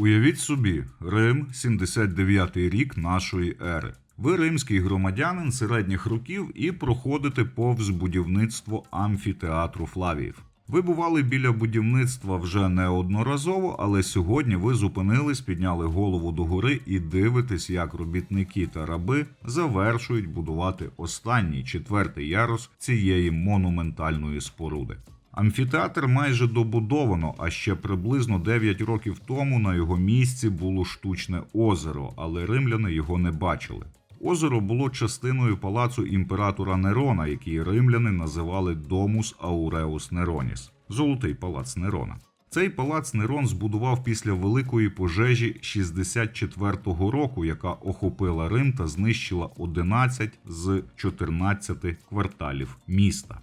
Уявіть собі, Рим, 79-й рік нашої ери. Ви римський громадянин середніх років і проходите повз будівництво амфітеатру Флавіїв. Ви бували біля будівництва вже неодноразово, але сьогодні ви зупинились, підняли голову догори і дивитесь, як робітники та раби завершують будувати останній четвертий ярус цієї монументальної споруди. Амфітеатр майже добудовано, а ще приблизно 9 років тому на його місці було штучне озеро, але римляни його не бачили. Озеро було частиною палацу імператора Нерона, який римляни називали Домус Ауреус Нероніс золотий палац Нерона. Цей палац Нерон збудував після великої пожежі 64-го року, яка охопила Рим та знищила 11 з 14 кварталів міста.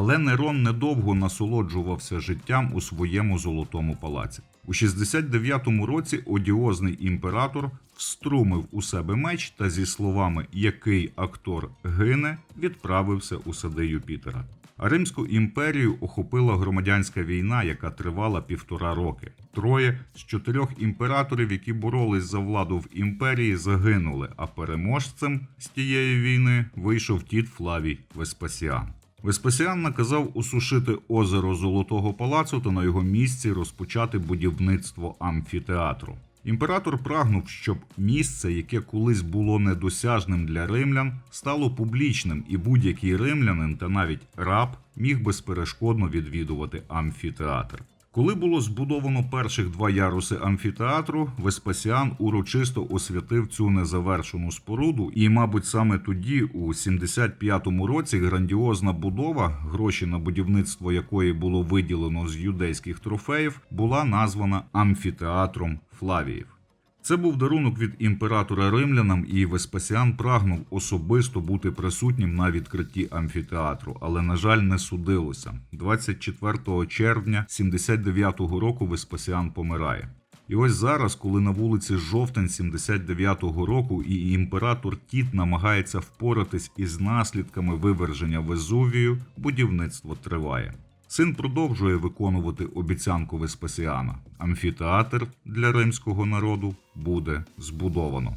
Але Нерон недовго насолоджувався життям у своєму золотому палаці. У 69-му році одіозний імператор вструмив у себе меч та зі словами який актор гине, відправився у сади Юпітера. А Римську імперію охопила громадянська війна, яка тривала півтора роки. Троє з чотирьох імператорів, які боролись за владу в імперії, загинули. А переможцем з тієї війни вийшов тіт Флавій Веспасіан. Веспасіан наказав усушити озеро Золотого палацу та на його місці розпочати будівництво амфітеатру. Імператор прагнув, щоб місце, яке колись було недосяжним для римлян, стало публічним, і будь-який римлянин та навіть раб міг безперешкодно відвідувати амфітеатр. Коли було збудовано перших два яруси амфітеатру, Веспасіан урочисто освятив цю незавершену споруду, і, мабуть, саме тоді, у 75-му році, грандіозна будова, гроші на будівництво якої було виділено з юдейських трофеїв, була названа амфітеатром Флавіїв. Це був дарунок від імператора римлянам, і Веспасіан прагнув особисто бути присутнім на відкритті амфітеатру, але, на жаль, не судилося. 24 червня 79-го року Веспасіан помирає. І ось зараз, коли на вулиці жовтень 79-го року і імператор Тіт намагається впоратись із наслідками виверження Везувію, будівництво триває. Син продовжує виконувати обіцянку Веспасіана. Амфітеатр для римського народу буде збудовано.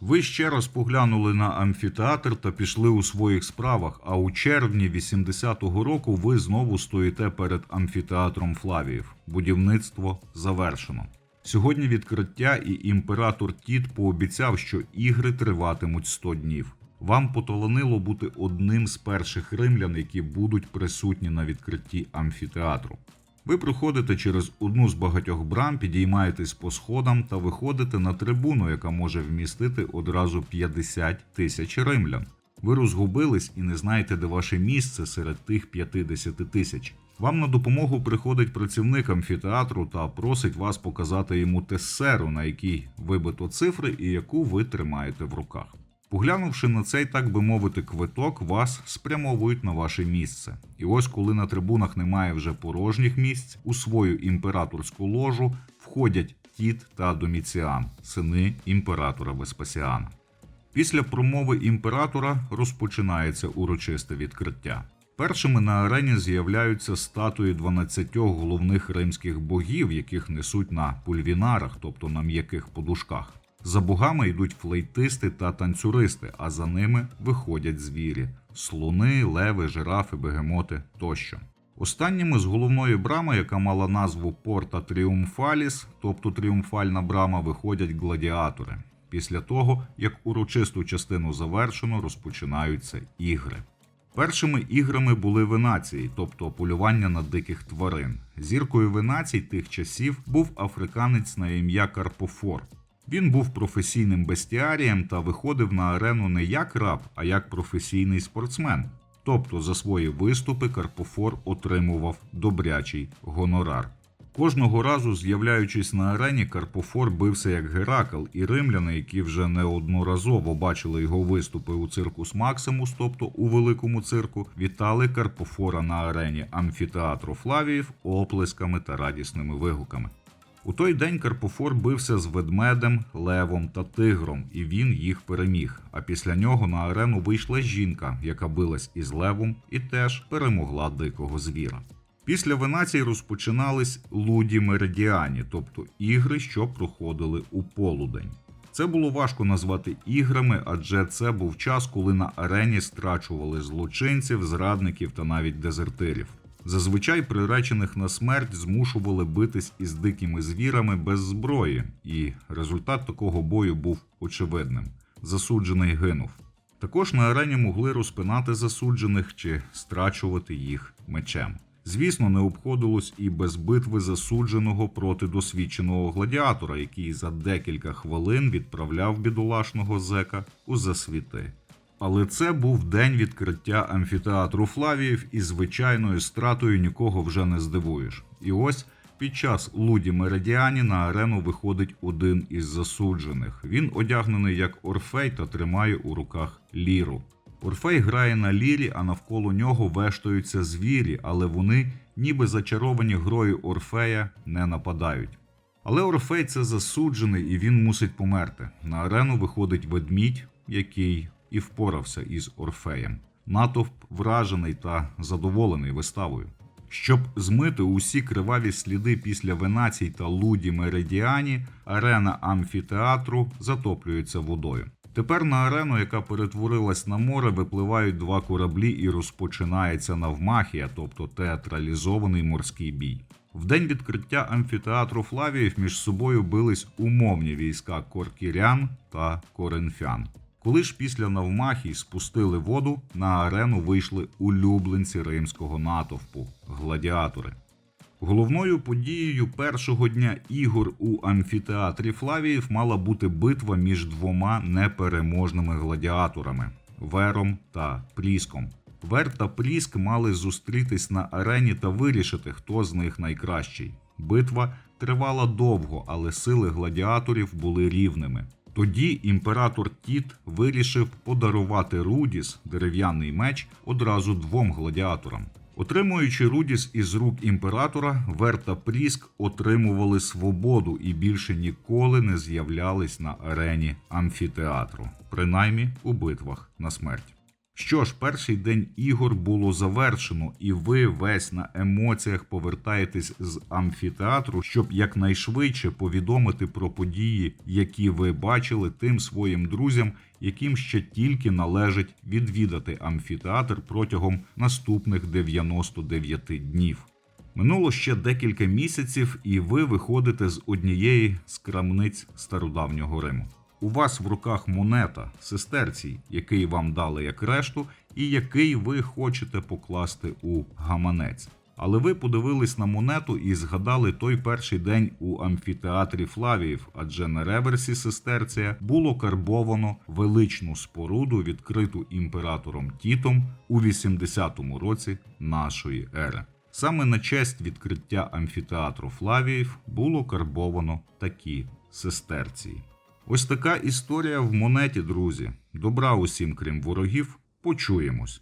Ви ще раз поглянули на амфітеатр та пішли у своїх справах. А у червні 80-го року ви знову стоїте перед амфітеатром Флавіїв. Будівництво завершено. Сьогодні відкриття і імператор Тіт пообіцяв, що ігри триватимуть 100 днів. Вам поталанило бути одним з перших римлян, які будуть присутні на відкритті амфітеатру. Ви проходите через одну з багатьох брам, підіймаєтесь по сходам та виходите на трибуну, яка може вмістити одразу 50 тисяч римлян. Ви розгубились і не знаєте, де ваше місце серед тих 50 тисяч. Вам на допомогу приходить працівник амфітеатру та просить вас показати йому тесеру, на якій вибито цифри і яку ви тримаєте в руках. Поглянувши на цей, так би мовити, квиток, вас спрямовують на ваше місце. І ось, коли на трибунах немає вже порожніх місць, у свою імператорську ложу входять Тіт та Доміціан, сини імператора Веспасіана. Після промови імператора розпочинається урочисте відкриття. Першими на арені з'являються статуї 12 головних римських богів, яких несуть на пульвінарах, тобто на м'яких подушках. За богами йдуть флейтисти та танцюристи, а за ними виходять звірі: слони, леви, жирафи, бегемоти тощо. Останніми з головної брами, яка мала назву Порта Тріумфаліс, тобто тріумфальна брама, виходять гладіатори. Після того, як урочисту частину завершено, розпочинаються ігри. Першими іграми були венації, тобто полювання на диких тварин. Зіркою венацій тих часів був африканець на ім'я Карпофор. Він був професійним бестіарієм та виходив на арену не як раб, а як професійний спортсмен. Тобто за свої виступи Карпофор отримував добрячий гонорар. Кожного разу, з'являючись на арені, Карпофор бився як Геракл, і римляни, які вже неодноразово бачили його виступи у циркус Максимус, тобто у великому цирку, вітали Карпофора на арені амфітеатру Флавіїв оплесками та радісними вигуками. У той день Карпофор бився з ведмедем, левом та тигром, і він їх переміг. А після нього на арену вийшла жінка, яка билась із левом і теж перемогла дикого звіра. Після Венеції розпочинались луді меридіані, тобто ігри, що проходили у полудень. Це було важко назвати іграми, адже це був час, коли на арені страчували злочинців, зрадників та навіть дезертирів. Зазвичай приречених на смерть змушували битись із дикими звірами без зброї, і результат такого бою був очевидним: засуджений гинув. Також на арені могли розпинати засуджених чи страчувати їх мечем. Звісно, не обходилось і без битви засудженого проти досвідченого гладіатора, який за декілька хвилин відправляв бідолашного зека у засвіти. Але це був день відкриття амфітеатру Флавіїв, і звичайною стратою нікого вже не здивуєш. І ось під час луді Меридіані на арену виходить один із засуджених. Він одягнений як Орфей та тримає у руках ліру. Орфей грає на лірі, а навколо нього вештаються звірі, але вони, ніби зачаровані грою Орфея, не нападають. Але Орфей це засуджений і він мусить померти. На арену виходить ведмідь, який і впорався із Орфеєм. Натовп вражений та задоволений виставою. Щоб змити усі криваві сліди після Венацій та Луді Меридіані, арена амфітеатру затоплюється водою. Тепер на арену, яка перетворилась на море, випливають два кораблі і розпочинається навмахія, тобто театралізований морський бій. В день відкриття амфітеатру Флавіїв між собою бились умовні війська коркірян та коринфян. Коли ж після навмахій спустили воду, на арену вийшли улюбленці римського натовпу гладіатори. Головною подією першого дня ігор у амфітеатрі Флавіїв мала бути битва між двома непереможними гладіаторами Вером та Пріском. Вер та Пріск мали зустрітись на арені та вирішити, хто з них найкращий. Битва тривала довго, але сили гладіаторів були рівними. Тоді імператор Тіт вирішив подарувати Рудіс, дерев'яний меч, одразу двом гладіаторам. Отримуючи Рудіс із рук імператора, Верта Пріск отримували свободу і більше ніколи не з'являлись на арені амфітеатру, принаймні у битвах на смерть. Що ж, перший день ігор було завершено, і ви весь на емоціях повертаєтесь з амфітеатру, щоб якнайшвидше повідомити про події, які ви бачили тим своїм друзям, яким ще тільки належить відвідати амфітеатр протягом наступних 99 днів. Минуло ще декілька місяців, і ви виходите з однієї з крамниць стародавнього Риму. У вас в руках монета, сестерцій, який вам дали як решту, і який ви хочете покласти у гаманець. Але ви подивились на монету і згадали той перший день у амфітеатрі Флавіїв, адже на реверсі сестерція було карбовано величну споруду, відкриту імператором Тітом у 80-му році нашої ери. Саме на честь відкриття амфітеатру Флавіїв було карбовано такі сестерції. Ось така історія в монеті, друзі. Добра усім, крім ворогів. Почуємось.